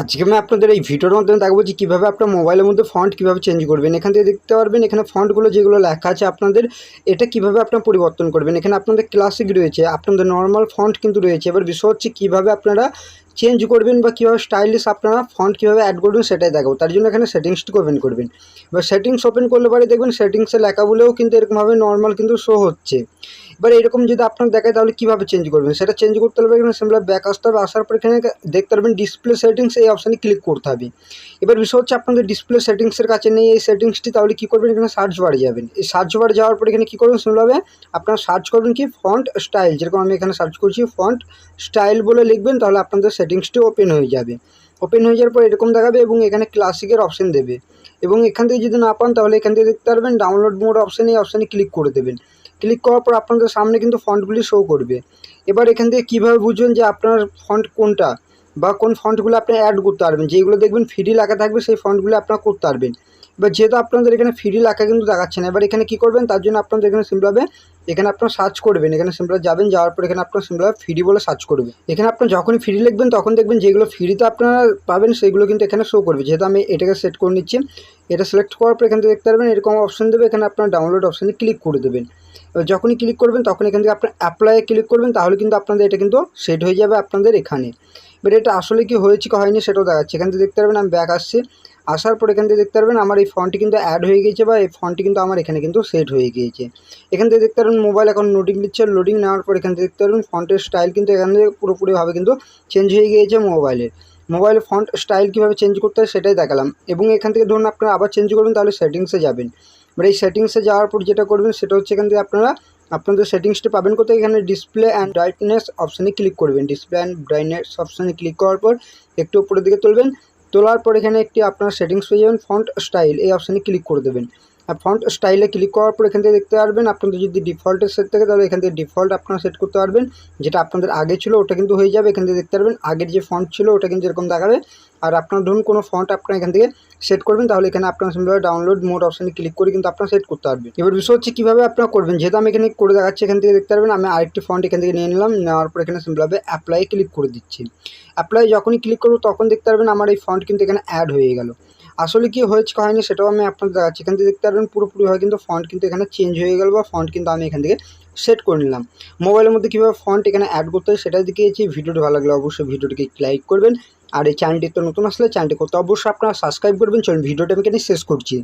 আজকে আমি আপনাদের এই ভিডিওর মাধ্যমে দেখাবো যে কীভাবে আপনার মোবাইলের মধ্যে ফন্ট কীভাবে চেঞ্জ করবেন। এখান থেকে দেখতে পারবেন, এখানে ফন্টগুলো যেগুলো লেখা আছে আপনাদের, এটা কীভাবে আপনার পরিবর্তন করবেন। এখানে আপনাদের ক্লাসিক রয়েছে, আপনাদের নর্মাল ফন্ট কিন্তু রয়েছে। এবার বিষয় হচ্ছে কীভাবে আপনারা চেঞ্জ করবেন বা কীভাবে স্টাইলিশ আপনারা ফন্ট কীভাবে অ্যাড করবেন সেটাই দেখাবো। তার জন্য এখানে সেটিংসটি ওপেন করবেন। এবার সেটিংস ওপেন করলে পরে দেখবেন সেটিংসে লেখাগুলোও কিন্তু এরকমভাবে নর্মাল কিন্তু শো হচ্ছে। এবার এরকম যদি আপনার দেখায় তাহলে কীভাবে চেঞ্জ করবেন? সেটা চেঞ্জ করতে হলে এখানে সিম্পল ব্যাক আসতে হবে। আসার পর এখানে দেখতে পারবেন ডিসপ্লে সেটিংস এই অপশানে ক্লিক করতে হবে। এবার বিষয় হচ্ছে আপনাদের ডিসপ্লে সেটিংসের কাছে নেই এই সেটিংসটি তাহলে কী করবেন? এখানে সার্চ বারে যাবেন। এই সার্চ বারে যাওয়ার পর এখানে কী করবেন? সিম্পলভাবে আপনারা সার্চ করবেন কি? ফন্ট স্টাইল যেরকম আমি এখানে সার্চ করছি ফন্ট স্টাইল বলে লিখবেন, তাহলে আপনাদের সেটিংসটি ওপেন হয়ে যাবে। ওপেন হয়ে যাওয়ার পর এরকম দেখাবে এবং এখানে ক্লাসিকের অপশন দেবে। এবং এখান থেকে যদি না পান, তাহলে এখান থেকে দেখতে পারবেন ডাউনলোড মোড অপশান এই অপশানে ক্লিক করে দেবেন। ক্লিক করার পর আপনাদের সামনে কিন্তু ফন্টগুলি শো করবে। এবার এখান থেকে কীভাবে বুঝবেন যে আপনার ফন্ট কোনটা? বা কোন ফন্টগুলো আপনি অ্যাড করতে পারবেন? যেগুলো দেখবেন ফ্রি লেখা থাকবে, সেই ফন্টগুলো আপনার করতে পারবেন। এবার যেহেতু আপনাদের এখানে ফ্রি লেখা কিন্তু দেখাচ্ছে না, এবার এখানে কী করবেন? তার জন্য আপনাদের এখানে সিম্পলভাবে এখানে আপনার সার্চ করবেন, এখানে সিম্পল যাবেন, যাওয়ার পর এখানে আপনার সিম্পল ফ্রি বলে সার্চ করবে এখানে আপনার যখনই ফ্রি লিখবেন, তখন দেখবেন যেগুলো ফ্রিতে আপনারা পাবেন, সেগুলো কিন্তু এখানে শো করবে। যেহেতু আমি এটাকে সেট করে নিচ্ছি, এটা সিলেক্ট করার পর এখান থেকে দেখতে পারবেন, এরকম অপশন দেবে, এখানে আপনার ডাউনলোড অপশানে ক্লিক করে দেবেন। যখনই ক্লিক করবেন, তখন এখান থেকে আপনার অ্যাপ্লাইয়ে ক্লিক করবেন, তাহলে কিন্তু আপনাদের এটা কিন্তু সেট হয়ে যাবে আপনাদের এখানে। এবার এটা আসলে কি হয়েছে, কি হয়নি, সেটাও দেখাচ্ছে। এখান থেকে দেখতে পারবেন, আমি ব্যাক আসছি। আসার পর এখান থেকে দেখতে পারবেন আমার এই ফন্টটি কিন্তু অ্যাড হয়ে গিয়েছে বা এই ফন্টটি কিন্তু আমার এখানে কিন্তু সেট হয়ে গিয়েছে। এখান থেকে দেখতে পারবেন মোবাইল এখন লোডিং দিচ্ছে। লোডিং নেওয়ার পর এখান থেকে দেখতে পারবেন ফন্টের স্টাইল কিন্তু এখান থেকে পুরোপুরিভাবে কিন্তু চেঞ্জ হয়ে গিয়েছে মোবাইলের মোবাইলের ফন্ট স্টাইল কীভাবে চেঞ্জ করতে হয় সেটাই দেখালাম। এবং এখান থেকে ধরুন আপনারা আবার চেঞ্জ করবেন, তাহলে সেটিংসে যাবেন। এবার এই সেটিংসে যাওয়ার পর যেটা করবেন, সেটা হচ্ছে এখান থেকে আপনারা আপনাদের সেটিংসটি পাবেন কোথায়? এখানে ডিসপ্লে অ্যান্ড ব্রাইটনেস অপশানে ক্লিক করবেন। ডিসপ্লে অ্যান্ড ব্রাইটনেস অপশানে ক্লিক করার পর একটু উপরের দিকে তুলবেন। তোলার পর এখানে একটি আপনার সেটিংস পেয়ে যাবেন ফন্ট স্টাইল এই অপশানে ক্লিক করে দেবেন। ফন্ট স্টাইলে ক্লিক করার পর এখান থেকে দেখতে পারবেন, আপনাদের যদি ডিফল্টের সেট থাকে, তাহলে এখান থেকে ডিফল্ট আপনারা সেট করতে পারবেন। যেটা আপনাদের আগে ছিল, ওটা কিন্তু হয়ে যাবে, এখান থেকে দেখতে পারবেন। আগের যে ফন্ট ছিল, ওটা কিন্তু এরকম দেখাবে। আর আপনার ধরুন, কোনো ফন্ট আপনারা এখান থেকে সেট করবেন, তাহলে এখানে আপনার সিম্পলভাবে ডাউনলোড মোড অপশানে ক্লিক করে কিন্তু আপনারা সেট করতে পারবেন। এবার বিষয় হচ্ছে, কীভাবে আপনারা করবেন? যেহেতু আমি এখানে করে দেখাচ্ছি, এখান থেকে দেখতে পারবেন, আমি আরেকটি ফন্ট এখান থেকে নিয়ে নিলাম, নেওয়ার পর এখানে সিম্পলভাবে অ্যাপ্লাই ক্লিক করে দিচ্ছি। অ্যাপ্লাই যখনই ক্লিক করব, তখন দেখতে পারবেন, আমার এই ফন্ট কিন্তু এখানে অ্যাড হয়ে গেল। আসলে কি হয়েছে হয়নি সেটাও আমি আপনাদের দেখাচ্ছি। এখান থেকে দেখতে পারবেন পুরোপুরি হয় কিন্তু ফন্ট কিন্তু এখানে চেঞ্জ হয়ে গেল বা ফন্ট কিন্তু আমি এখান থেকে সেট করে নিলাম। মোবাইলের মধ্যে কীভাবে ফন্ট এখানে অ্যাড করতে হয় সেটা দেখিয়েছি। ভিডিওটি ভালো লাগলে অবশ্যই ভিডিওটিকে লাইক করবেন। আর এই চ্যানেলটি তো নতুন আসলে চ্যানেলটি করতে অবশ্যই আপনারা সাবস্ক্রাইব করবেন। চলুন ভিডিওটা আমি এখানে শেষ করছি।